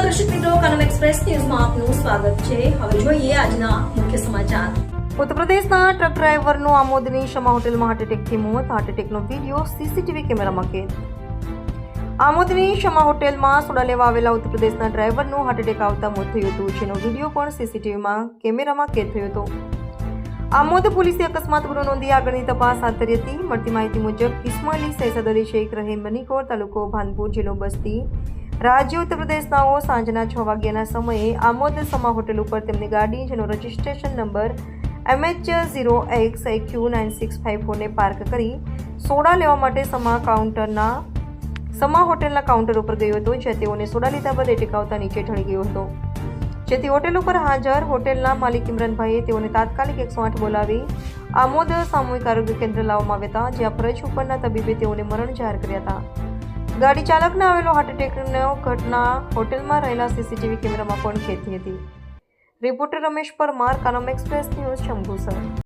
નમસ્કાર હોટેલમાં સોડા લેવા આવેલા ઉત્તરપ્રદેશના ડ્રાઈવરનું હાર્ટ આવતા મોત થયું હતું. વીડિયો પણ સીસીટીવીમાં કેમેરામાં કેદ થયો હતો. આમોદ પોલીસે અકસ્માત ગુનો નોંધી આગળની તપાસ હાથ ધરી હતી. મળતી માહિતી મુજબ, ઇસ્માઇલી સૈસદ અલી શેખ રહીમ બનીકોર તાલુકો ભાનપુર જિલ્લો બસ્તી રાજ્ય ઉત્તર પ્રદેશનાઓ સાંજના છ વાગ્યાના સમયે આમોદ સમા હોટેલ ઉપર તેમની ગાડી જેનો registration number MH zero X Q nine six five ફોરને park કરી સોડા લેવા માટે સમા કાઉન્ટરના, સમા હોટેલના કાઉન્ટર ઉપર ગયો હતો, જ્યાં તેઓને સોડા લીધા બાદ એટેક આવતા નીચે ઢળી ગયો હતો. જેથી હોટેલ ઉપર હાજર હોટેલના માલિક ઇમરાનભાઈએ તેઓને તાત્કાલિક એકસો આઠ બોલાવી આમોદ સામૂહિક આરોગ્ય કેન્દ્ર લાવવામાં આવ્યા હતા, જ્યાં ફરજ ઉપરના તબીબે તેઓને મરણ જાહેર કર્યા હતા. ગાડી ચાલકને આવેલો હાર્ટ એટેકનો ઘટના હોટેલમાં રહેલા સીસીટીવી કેમેરામાં પણ ખેતી હતી. Reporter Ramesh Parmar Kanam express news Shambhusar.